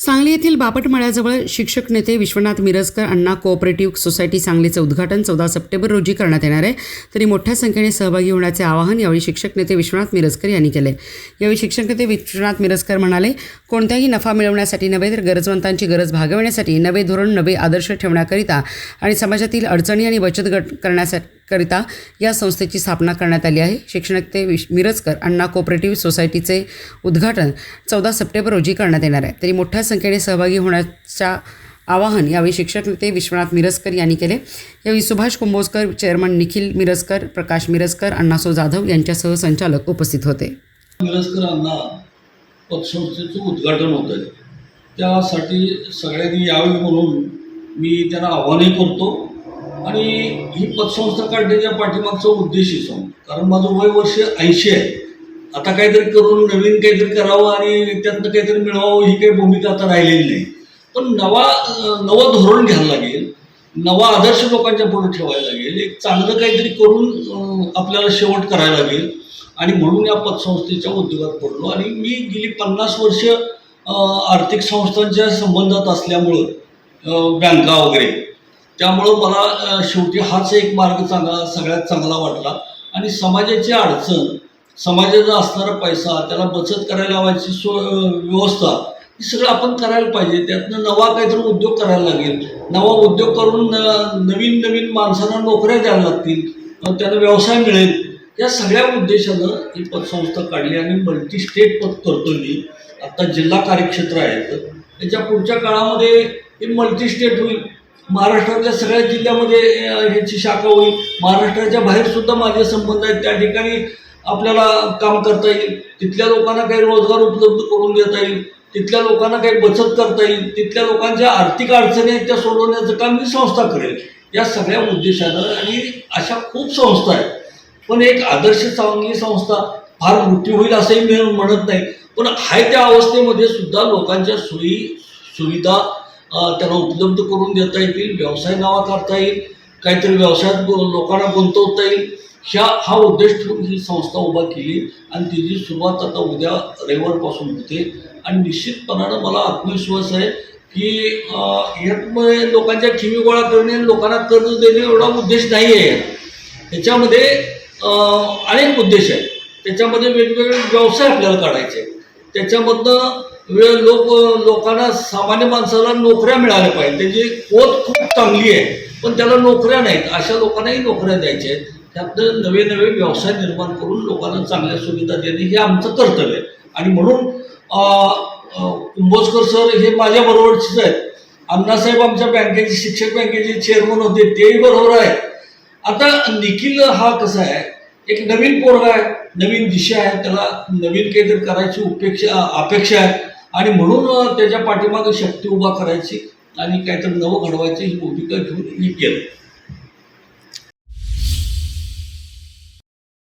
सांगली येथील बापटमळ्याजवळ शिक्षक नेते विश्वनाथ मिरजकर अण्णा कोऑपरेटिव्ह सोसायटी सांगलीचं उद्घाटन चौदा सप्टेंबर रोजी करण्यात येणार आहे. तरी मोठ्या संख्येने सहभागी होण्याचे आवाहन यावेळी शिक्षक नेते विश्वनाथ मिरजकर यांनी केले. यावेळी शिक्षक नेते विश्वनाथ मिरजकर म्हणाले कोणत्याही नफा मिळवण्यासाठी नव्हे तर गरजवंतांची गरज भागवण्यासाठी नवे धोरण नवे आदर्श ठेवण्याकरिता आणि समाजातील अडचणी आणि बचत गट करण्यासाठी करिता या संस्थेची स्थापना करण्यात आली आहे. शिक्षण विश मिरजकर अण्णा कोऑपरेटिव्ह सोसायटीचे उद्घाटन चौदा सप्टेंबर रोजी करण्यात येणार आहे. तरी मोठ्या संख्येने सहभागी होण्याच्या आवाहन यावेळी शिक्षक नेते विश्वनाथ मिरजकर यांनी केले. यावेळी सुभाष कुंभोजकर चेअरमन निखिल मिरजकर प्रकाश मिरजकर अण्णासो जाधव यांच्यासह संचालक उपस्थित होते. मिरजकरांना पतसंस्थेचं उद्घाटन होत आहे त्यासाठी सगळ्यांनी यावे म्हणून मी त्यांना आव्हानही करतो. आणि ही पतसंस्था काढण्याच्या पाठीमागचा उद्देश सांगू कारण माझं वय वर्ष ऐंशी आहे. आता काहीतरी करून नवीन काहीतरी करावं आणि त्यातनं काहीतरी मिळवावं ही काही भूमिका आता राहिलेली नाही. पण नवा नवं धोरण घ्यायला लागेल नवा आदर्श लोकांच्या पुढे ठेवायला लागेल एक चांगलं काहीतरी करून आपल्याला शेवट करायला लागेल. आणि म्हणून या पतसंस्थेच्या उद्योगात पडलो. आणि मी गेली पन्नास वर्ष आर्थिक संस्थांच्या संबंधात असल्यामुळं बँका वगैरे त्यामुळं मला शेवटी हाच एक मार्ग चांगला सगळ्यात चांगला वाटला. आणि समाजाची अडचण समाजाचा असणारा पैसा त्याला बचत करायला लावायची सो व्यवस्था ही सगळं आपण करायला पाहिजे. त्यातनं नवा काहीतरी उद्योग करायला लागेल. नवा उद्योग करून न- नवीन नवीन माणसांना नोकऱ्या द्यायला लागतील. त्यांना व्यवसाय मिळेल. या सगळ्या उद्देशानं ही पतसंस्था काढली आणि मल्टी स्टेट पद करतो मी. आता जिल्हा कार्यक्षेत्र आहेत त्याच्या पुढच्या काळामध्ये हे मल्टी स्टेट होईल. महाराष्ट्रातल्या सगळ्या जिल्ह्यामध्ये ह्याची शाखा होईल. महाराष्ट्राच्या बाहेर सुद्धा माझे संबंध आहेत. त्या ठिकाणी आपल्याला काम करता येईल. तिथल्या लोकांना काही रोजगार उपलब्ध करून देता येईल. तिथल्या लोकांना काही बचत करता येईल. तिथल्या लोकांच्या आर्थिक अडचणी आहेत त्या सोडवण्याचं काम ही संस्था करेल. या सगळ्या उद्देशानं आणि अशा खूप संस्था आहेत. पण एक आदर्श चांगली संस्था फार मोठी होईल असंही मी म्हणत नाही. पण आहे त्या अवस्थेमध्ये सुद्धा लोकांच्या सोयी सुविधा त्यांना उपलब्ध करून देता येतील व्यवसाय नावा करता येईल काहीतरी व्यवसायात गु- लोकांना गुंतवता येईल. ह्या हा उद्देश ठेवून ही संस्था उभा केली आणि तिची सुरुवात आता उद्या रविवारपासून होते. आणि निश्चितपणानं मला आत्मविश्वास आहे की ह्यातमुळे लोकांच्या ठेवी गोळा करणे आणि लोकांना कर्ज देणे एवढा उद्देश नाही आहे. ह्याच्यामध्ये अनेक उद्देश आहेत. त्याच्यामध्ये वेगवेगळे व्यवसाय आपल्याला काढायचे त्याच्यामधनं वेळ लोक लोकांना सामान्य माणसाला नोकऱ्या मिळाल्या पाहिजे. त्याची पोत खूप चांगली आहे. पण त्याला नोकऱ्या नाहीत. अशा लोकांनाही नोकऱ्या द्यायच्या आहेत. त्यातनं नवे नवे व्यवसाय निर्माण करून लोकांना चांगल्या सुविधा देणे हे आमचं कर्तव्य आहे. आणि म्हणून कुंभोजकर सर हे माझ्या बरोबरचेच आहेत. अण्णासाहेब आमच्या बँकेचे शिक्षक बँकेचे चेअरमन होते. तेही बरोबर आहे आता निखिल हा कसा आहे? एक नवीन पोरगा आहे. नवीन दिशा आहे. त्याला नवीन काहीतरी करायची उपेक्षा अपेक्षा आहे. आणि म्हणून त्याच्या पाठीमागे शक्ती उभा करायची आणि काहीतरी नवं घडवायची ही भूमिका घेऊन मी केलं.